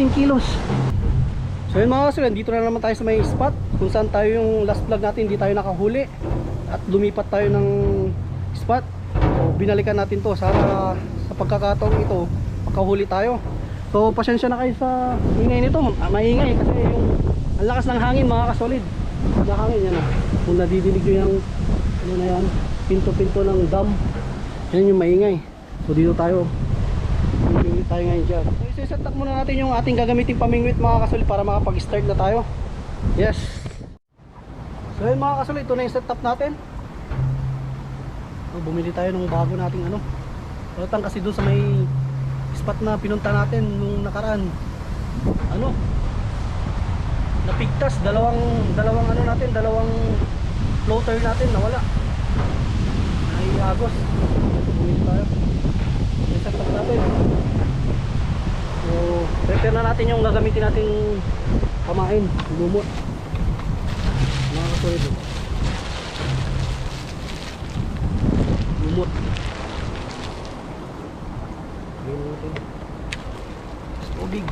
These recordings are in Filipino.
15 kilos. So yun mga kasulit, dito na naman tayo sa may spot kung saan tayo yung last vlog natin hindi tayo nakahuli at lumipat tayo ng spot. So binalikan natin to sana sa pagkakataong ito makahuli tayo. So pasensya na kayo sa ingay nito, Ah, maingay kasi yung ang lakas ng hangin mga kasolid. Ang hangin yan ah. Kung nadidinig nyo yung ano na yan, pinto-pinto ng dam. Yan yung maingay. So dito tayo. Tayo ngayon dyan. So isa-set up muna natin yung ating gagamitin pamingwit mga kasolid para makapag-start na tayo. Yes. So yun mga kasolid, ito na yung setup natin. So, bumili tayo ng bago nating ano. Palatang kasi doon sa may spot na pinunta natin nung nakaraan. Ano? Napigtas dalawang dalawang ano natin, dalawang floater natin nawala. Ay agos. Bumili tayo. Setup natin. So, prepare na natin yung gagamitin nating pamain, lumot. Mga kasolid. oh. Lumot. Ganyan natin. Tubig.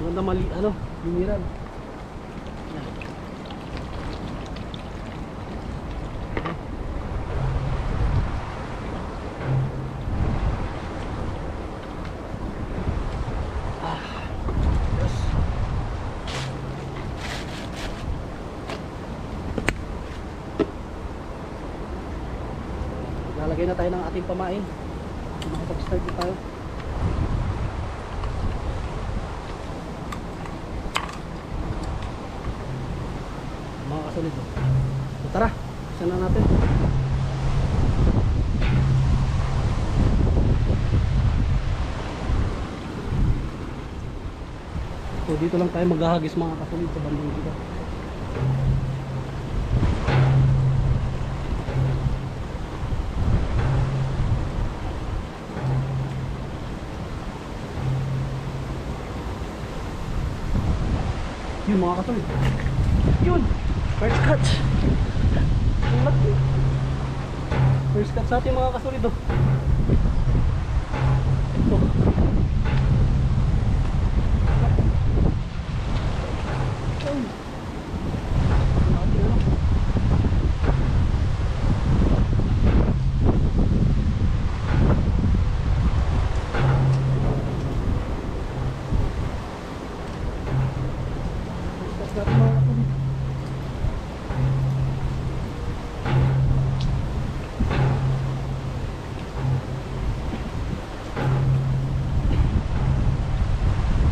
Maganda mali, ano, lumiran. Yan. Ah, yes. Lalagay na tayo ng ating pamain. Makapag-start na tayo. Mga kasunod. So, tara, isa na natin. So dito lang tayo maghahagis mga kasunod sa bandang dito. Yun mga kasunod. Yun! First catch! Ang laki! First catch sa ating mga kasunod oh. Ito. Ay. Laki, ano? First catch natin mga kasunod.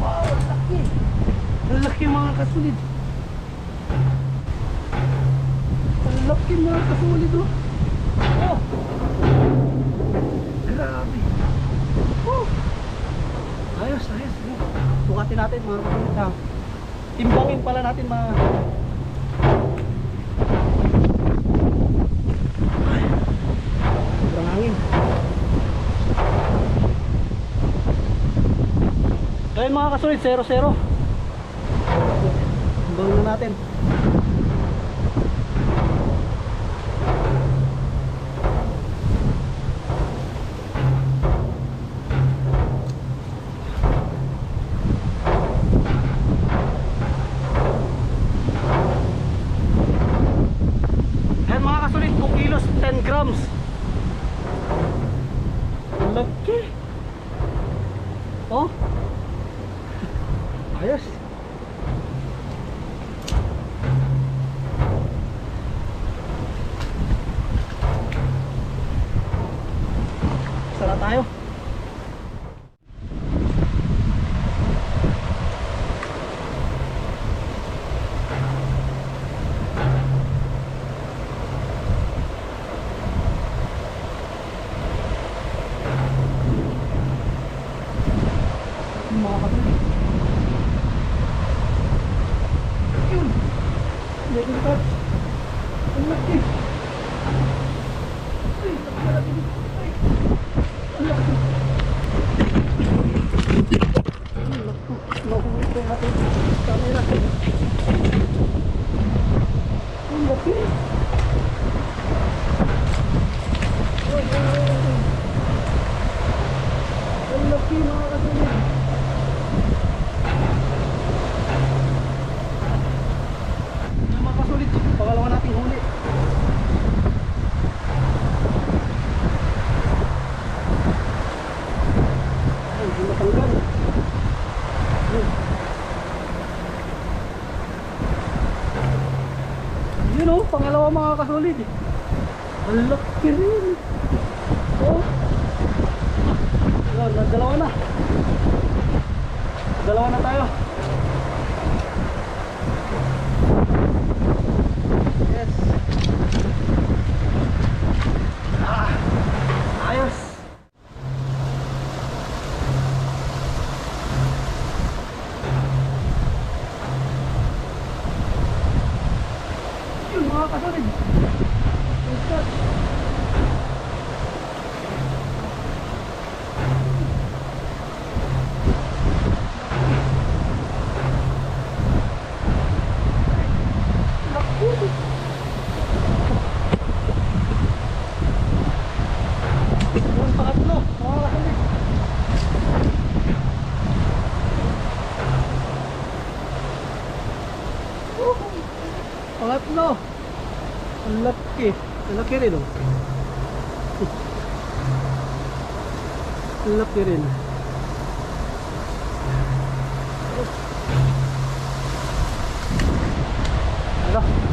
Wow, ang laki. Ang laki mga kasulid. Ang laki mga kasulid oh. Oh. Grabe. Oh. Ayos, ayos. Sukatin natin mga kasulid ha. Timbangin pala natin mga. Sobrang hangin. So yun mga kasunod, 0-0. Gawin na natin. Ayan mga kasunod, 2 kilos, 10 grams. Laki. Oh. Ayos. Sara tayo. Kapatid. Yun. Medyo touch. Ang laki. Ay, ang laki. Ay. Ang laki. Ang laki. Mahuhuli ko natin. Camera. Ang laki. Ay, ay, ay, ay. Ang laki mga kasunod. Yun oh, pangalawa mga kasolid. Ang laki rin. Oh. Yan, dalawa na. Dalawa na tayo. Yes. Ah, ayos. Yun mga kasolid. Good shot. Naku. Yung pangatlo, mga kasolid. Pangatlo. Ang laki. Ang laki rin oh. Laki rin. Ano?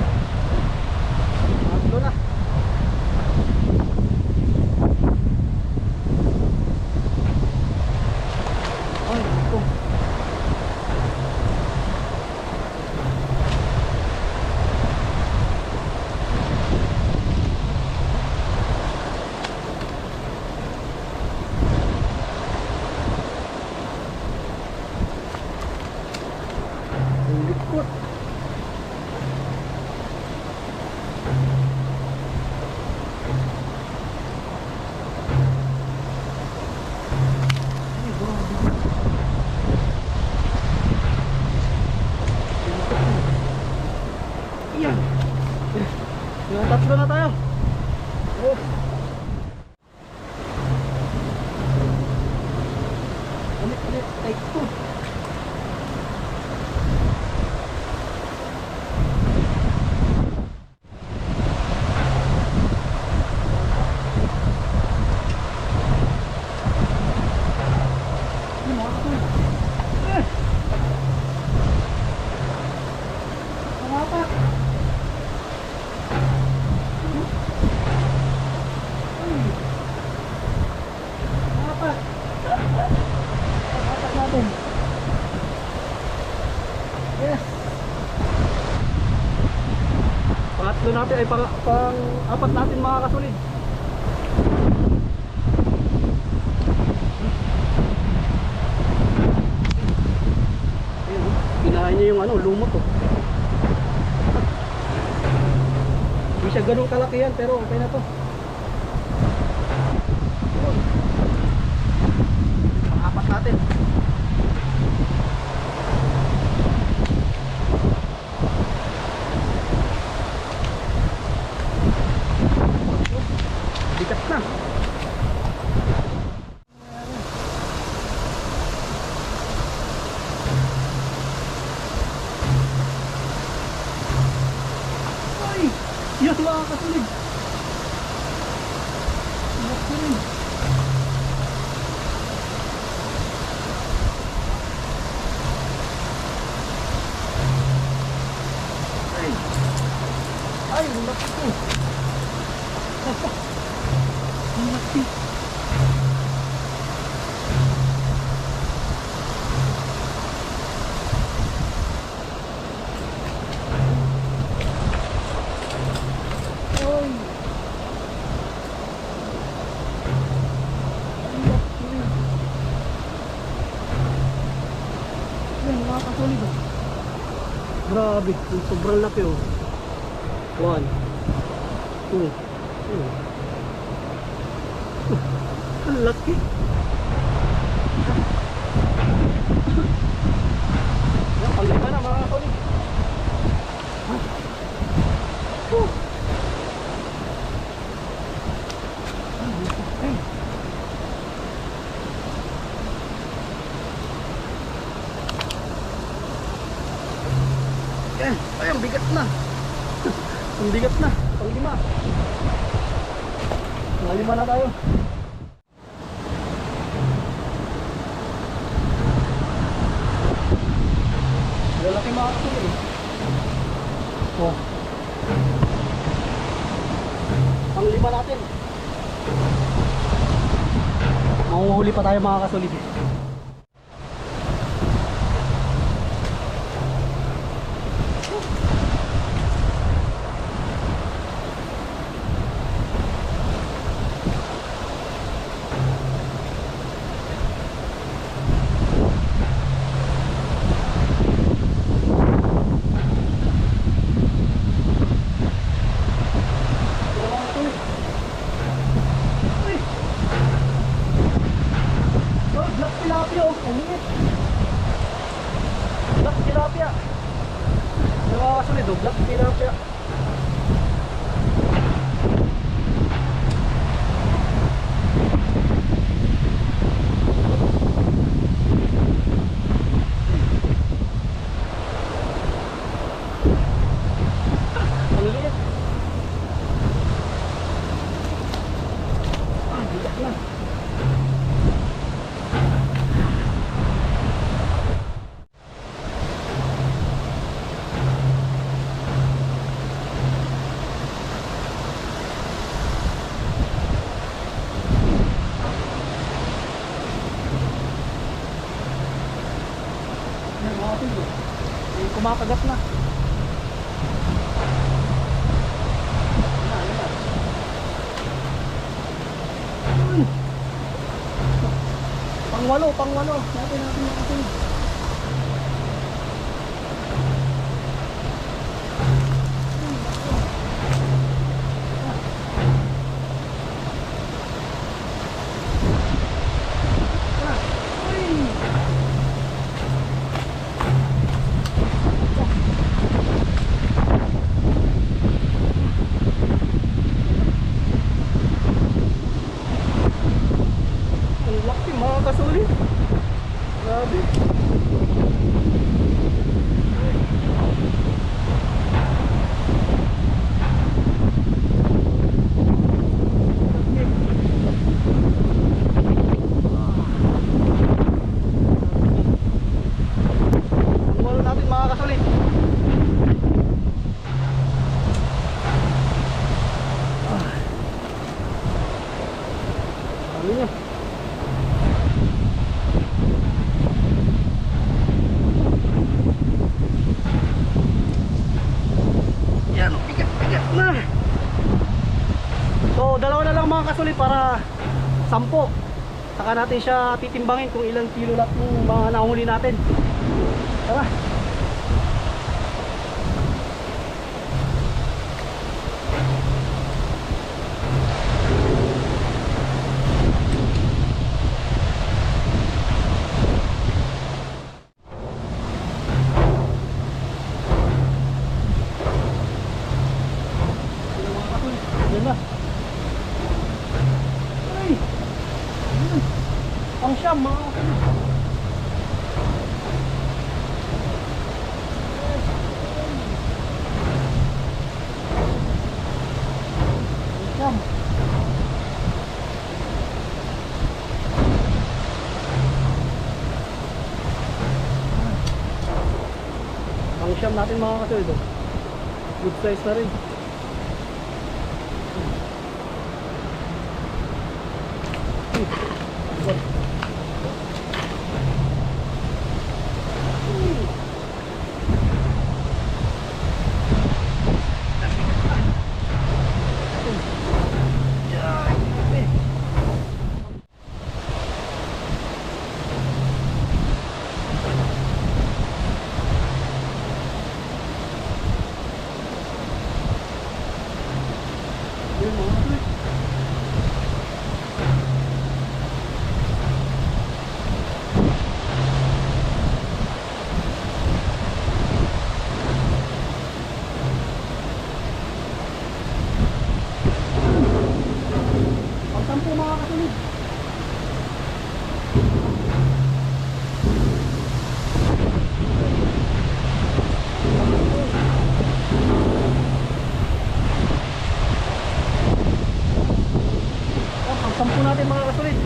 Like. Pangatlo natin ay pang, pang apat natin mga oh. Kinain niya yung ano, lumot oh. Hindi siya ganun kalaki yan, pero okay na to. Yun. Pang-apat natin. Bigat na. Ay! Yan mga kasulig! Laki rin. Ay! Ay! Laki ko! Ang laki! Grabe, sobrang laki oh. One, two, two. Ang laki. Yan, paglaga na mga kasolid. Oh. Ay. Yan, ay ang bigat na. Ang bigat na, pang lima. Mga lima na tayo. Lalaki mga kasunod eh. Oh. Ang lima natin. Mahuhuli pa tayo mga kasolid. Oh, Nakakasunod oh, black tilapia. Ang liit. Ah, biyak na. Yan, mga kapatid, oh. May kumakagat na. Pangwalo, pangwalo. Natin natin natin. Uy! Ang laki mga kasulit. Grabe. Ang walo natin mga kasulit. Ah. Ano niya? Yan, oh, bigat, bigat na. Dalawa na lang mga kasulit para sampo. Saka natin siya titimbangin kung ilang kilo lahat ng mga nahuli natin. Tara. Yan na. Ay! Yan. Siyam. Ang siyam natin mga kasulit. oh. Good size na rin. Yun, mga Sampo natin mga kasulit.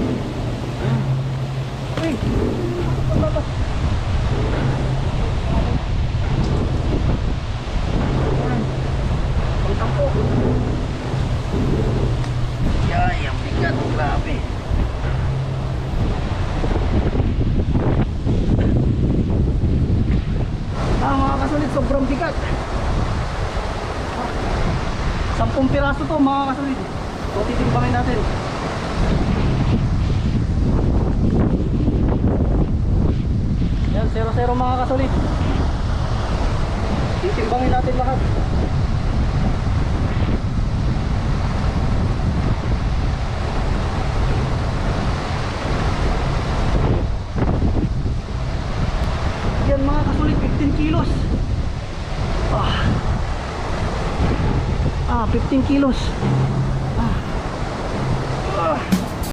Uy! Paglabas! Pagtampo! Yay! Ang bigat! Grabe! Ah mga kasulit, sobrang bigat! Sampung piraso to mga kasulit. 0-0 mga kasulit. Titimbangin natin lahat. Yan mga kasulit, 15 kilos. Ah. Ah, 15 kilos.